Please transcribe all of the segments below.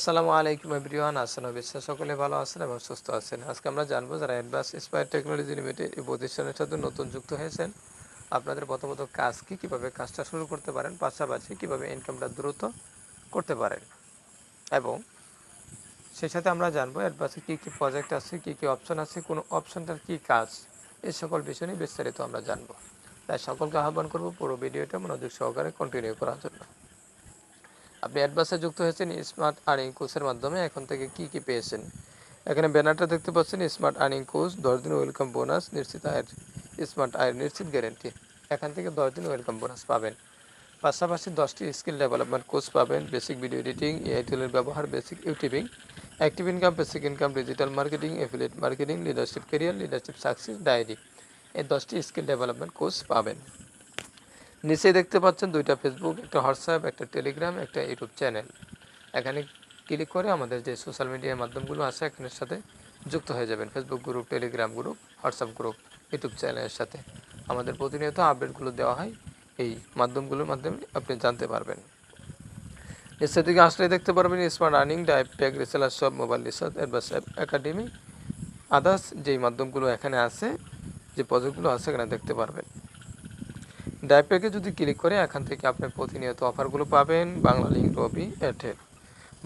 আসসালামু আলাইকুম এভরিওয়ান, আসসালাম বিশ্বাস সকলে ভালো আছেন এবং সুস্থ আছেন। আজকে আমরা জানব যারা অ্যাডভান্স স্পায়ার টেকনোলজি লিমিটেড এই প্রতিষ্ঠানের সাথে নতুন যুক্ত হয়েছেন, আপনাদের প্রথমত কাজ কী? কীভাবে কাজটা শুরু করতে পারেন? পাশাপাশি কীভাবে ইনকামটা দ্রুত করতে পারেন? এবং সেই সাথে আমরা জানব অ্যাডভান্সে কী কী প্রজেক্ট আছে, কী কী অপশন আছে, কোনো অপশনটার কী কাজ? এই সকল বিষয় নিয়ে বিস্তারিত আমরা জানব। তাই সকলকে আহ্বান করব পুরো ভিডিওটা মনোযোগ সহকারে কন্টিনিউ করার জন্য। আপনি অ্যাডভান্সে যুক্ত হয়েছেন স্মার্ট আর্নিং কোর্সের মাধ্যমে, এখন থেকে কি কি পেয়েছেন? এখানে ব্যানারটা দেখতে পাচ্ছেন স্মার্ট আর্নিং কোর্স দশ দিন ওয়েলকাম বোনাস নিশ্চিত আয়ের স্মার্ট আয়ের নিশ্চিত গ্যারেন্টি এখান থেকে দশ দিন ওয়েলকাম বোনাস পাবেন। পাশাপাশি দশটি স্কিল ডেভেলপমেন্ট কোর্স পাবেন বেসিক ভিডিও এডিটিং এআই টুলের ব্যবহার basic YouTubing active income basic income digital marketing affiliate marketing leadership career leadership success diary এই দশটি স্কিল ডেভেলপমেন্ট কোর্স পাবেন। নিচে দেখতে পাচ্ছেন দুইটা ফেসবুক একটা হোয়াটসঅ্যাপ একটা টেলিগ্রাম একটা ইউটিউব চ্যানেল এখানে ক্লিক করে আমাদের যে সোশ্যাল মিডিয়ার মাধ্যমগুলো আছে, এখানের সাথে যুক্ত হয়ে যাবেন। Facebook group Telegram group WhatsApp group YouTube চ্যানেলের সাথে। আমাদের প্রতিনিয়ত আপডেটগুলো দেওয়া হয়। এই মাধ্যমগুলোর মাধ্যমে আপনি জানতে পারবেন। নিচের দিকে আসলে দেখতে পারবেন smart earning drive pack reseller সব mobile research advance academy others যেই মাধ্যমগুলো এখানে আছে, যে প্রজেক্টগুলো আছে, এখানে দেখতে পারবেন। ডাইপ্যাকে যদি ক্লিক করে, এখান থেকে আপনি প্রতিনিয়ত অফারগুলো পাবেন বাংলা লিঙ্ক রবি এয়ারটেল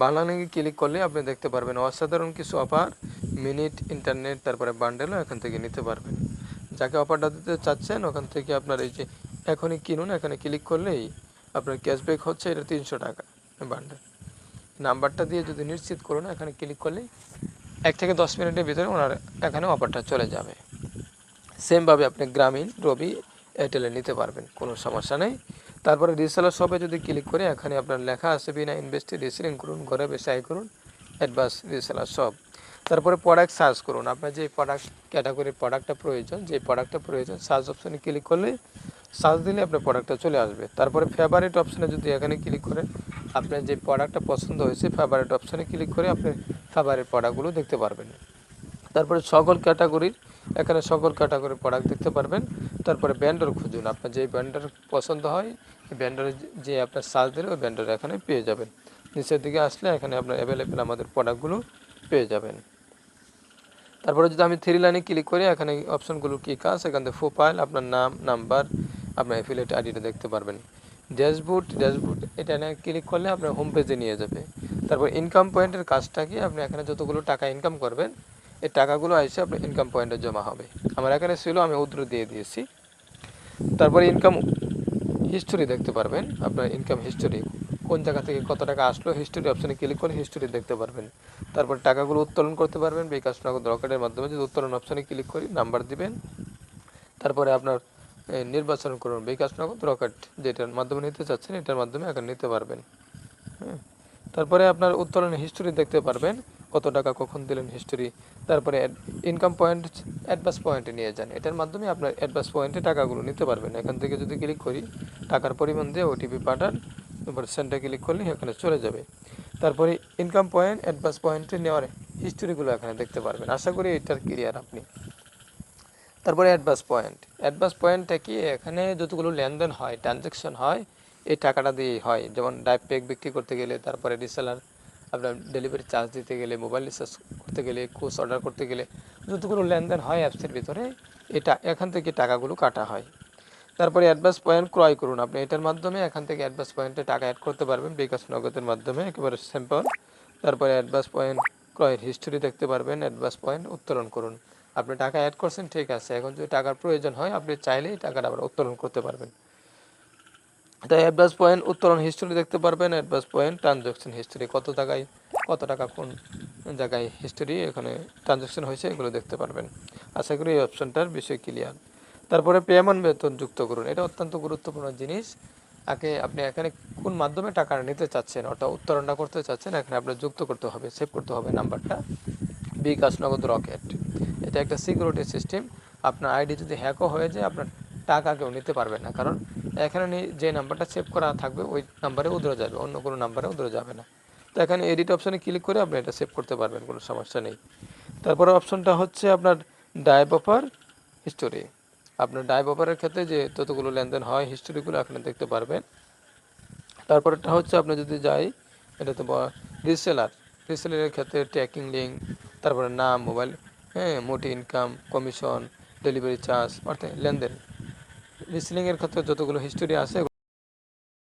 বাংলা লিঙ্কে ক্লিক করলে আপনি দেখতে পারবেন অসাধারণ কিছু অফার, মিনিট ইন্টারনেট তারপরে বান্ডেলও এখান থেকে নিতে পারবেন। যাকে অফারটা দিতে চাচ্ছেন, ওখান থেকে আপনার এই যে এখনই কিনুন, এখানে ক্লিক করলেই আপনার ক্যাশব্যাক হচ্ছে এটা তিনশো টাকা বান্ডেল নাম্বারটা দিয়ে যদি নিশ্চিত করুন, এখানে ক্লিক করলেই এক থেকে দশ মিনিটের ভিতরে ওনার এখানে অফারটা চলে যাবে। সেমভাবে আপনি গ্রামীণ রবি এয়ারটেলে নিতে পারবেন, কোনো সমস্যা নেই। তারপরে রিসেলার শপে যদি ক্লিক করে, এখানে আপনার লেখা আছে, বিনা ইনভেস্টে রিসেলিং করুন, ঘরে বসে আয় করুন অ্যাডভান্স রিসেলার শপ তারপরে প্রোডাক্ট সার্চ করুন, আপনার যে প্রোডাক্ট ক্যাটাগরির প্রোডাক্টটা প্রয়োজন, যে প্রোডাক্টটা প্রয়োজন সার্চ অপশানে ক্লিক করলে সার্চ দিলে আপনার প্রোডাক্টটা চলে আসবে। তারপরে ফেভারিট অপশানে যদি এখানে ক্লিক করেন, আপনার যে প্রোডাক্টটা পছন্দ হয়েছে ফেভারিট অপশানে ক্লিক করে আপনি ফেভারিট প্রোডাক্টগুলো দেখতে পারবেন। তারপরে সকল ক্যাটাগরির এখানে সকল ক্যাটাগরির প্রোডাক্ট দেখতে পারবেন। তারপরে ব্যান্ডার খুঁজুন। আপনার যে ব্যান্ডার পছন্দ হয় ব্যান্ডারে যে আপনার সার্চ দিলে ওই ব্যান্ডার এখানে পেয়ে যাবেন। নিচের দিকে আসলে এখানে আপনার অ্যাভেলেবেল আমাদের প্রোডাক্টগুলো পেয়ে যাবেন। তারপরে যদি আমি থ্রি লাইনে ক্লিক করি, এখানে অপশনগুলো কী কাজ এখান থেকে প্রোফাইল আপনার নাম নাম্বার আপনার অ্যাফিলেট আইডিটা দেখতে পারবেন। ড্যাশবোর্ড ড্যাশবোর্ড এটা নিয়ে ক্লিক করলে আপনার হোম পেজে নিয়ে যাবে। তারপর ইনকাম পয়েন্টের কাজটা কি? আপনি এখানে যতগুলো টাকা ইনকাম করবেন এই টাকাগুলো এসে আপনার ইনকাম পয়েন্টে জমা হবে। আমার এখানে ছিল, আমি উদ্র দিয়ে দিয়েছি। তারপরে ইনকাম হিস্টোরি দেখতে পারবেন। আপনার ইনকাম হিস্টোরি কোন জায়গা থেকে কত টাকা আসলো হিস্টোরি অপশানে ক্লিক করে হিস্টোরি দেখতে পারবেন। তারপর টাকাগুলো উত্তোলন করতে পারবেন, বিকাশ নগদ রকেটের মাধ্যমে যদি উত্তোলন অপশানে ক্লিক করি নাম্বার দিবেন। তারপরে আপনার নির্বাচন করুন, বিকাশ নগদ রকেট যেটার মাধ্যমে নিতে চাচ্ছেন, এটার মাধ্যমে এখন নিতে পারবেন। হ্যাঁ তারপরে আপনার উত্তোলন হিস্টোরি দেখতে পারবেন। কত টাকা কখন দিলেন হিস্টোরি তারপরে ইনকাম পয়েন্ট অ্যাডভান্স পয়েন্টে নিয়ে যান। এটার মাধ্যমে আপনার অ্যাডভান্স পয়েন্টে টাকাগুলো নিতে পারবেন। এখান থেকে যদি ক্লিক করি, টাকার পরিমাণ দিয়ে ওটিপি পাঠান তারপরে সেন্টার ক্লিক করলে এখানে চলে যাবে। তারপরে ইনকাম পয়েন্ট অ্যাডভান্স পয়েন্টে নেওয়ার হিস্টোরিগুলো এখানে দেখতে পারবেন। আশা করি এটার ক্লিয়ার আপনি। তারপরে অ্যাডভান্স পয়েন্ট অ্যাডভান্স পয়েন্টটা কি? এখানে যতগুলো লেনদেন হয় ট্রানজ্যাকশন হয়, এই টাকাটা দিয়েই হয়। যেমন ডাইভ প্যাক বিক্রি করতে গেলে, তারপরে রিসেলার আপনার ডেলিভারি চার্জ দিতে গেলে মোবাইল রিচার্জ করতে গেলে কোর্স অর্ডার করতে গেলে যতগুলো লেনদেন হয় অ্যাপসের ভিতরে, এটা এখান থেকে টাকাগুলো কাটা হয়। তারপরে অ্যাডভান্স পয়েন্ট ক্রয় করুন। আপনি এটার মাধ্যমে এখান থেকে অ্যাডভান্স পয়েন্টে টাকা অ্যাড করতে পারবেন, বিকাশ নগদের মাধ্যমে, একেবারে স্যাম্পল তারপরে অ্যাডভান্স পয়েন্ট ক্রয়ের হিস্টোরি দেখতে পারবেন অ্যাডভান্স পয়েন্ট উত্তোলন করুন। আপনি টাকা অ্যাড করছেন, ঠিক আছে। এখন যদি টাকার প্রয়োজন হয়, আপনি চাইলেই টাকাটা আবার উত্তোলন করতে পারবেন। তাই অ্যাডভান্স পয়েন্ট উত্তোলন হিস্টোরি দেখতে পারবেন অ্যাডভান্স পয়েন্ট ট্রানজ্যাকশন হিস্টোরি কত টাকায়, কত টাকা কোন জায়গায় হিস্টোরি এখানে ট্রানজ্যাকশন হয়েছে এগুলো দেখতে পারবেন। আশা করি এই অপশনটার বিষয় ক্লিয়ার তারপরে পেমেন্ট বেতন যুক্ত করুন, এটা অত্যন্ত গুরুত্বপূর্ণ জিনিস। আগে আপনি এখানে কোন মাধ্যমে টাকা নিতে চাচ্ছেন, অর্থাৎ উত্তরণটা করতে চাচ্ছেন, এখানে আপনার যুক্ত করতে হবে সেভ করতে হবে নাম্বারটা বিকাশ নগদ রকেট। এটা একটা সিকিউরিটি সিস্টেম আপনার আইডি যদি হ্যাকও হয়ে যায়, আপনার টাকা কেউ নিতে পারবে না। কারণ এখানে যে নাম্বারটা সেভ করা থাকবে, ওই নাম্বারে উধরে যাবে, অন্য কোনো নাম্বারে উধরে যাবে না। তো এখানে এডিট অপশানে ক্লিক করে আপনি এটা সেভ করতে পারবেন, কোনো সমস্যা নেই। তারপরে অপশনটা হচ্ছে আপনার ডাইভ অফার হিস্টোরি আপনার ডাইভ অফারের ক্ষেত্রে যে যতগুলো লেনদেন হয় হিস্টোরিগুলো এখানে দেখতে পারবেন। তারপরেরটা হচ্ছে আপনি যদি যাই এটা তো রিসেলার রিসেলিংয়ের ক্ষেত্রে ট্র্যাকিং লিঙ্ক তারপরে নাম মোবাইল হ্যাঁ মোটি ইনকাম কমিশন ডেলিভারি চার্জ অর্থাৎ লেনদেন। রিসেলিংয়ের ক্ষেত্রে যতগুলো হিস্টোরি আছে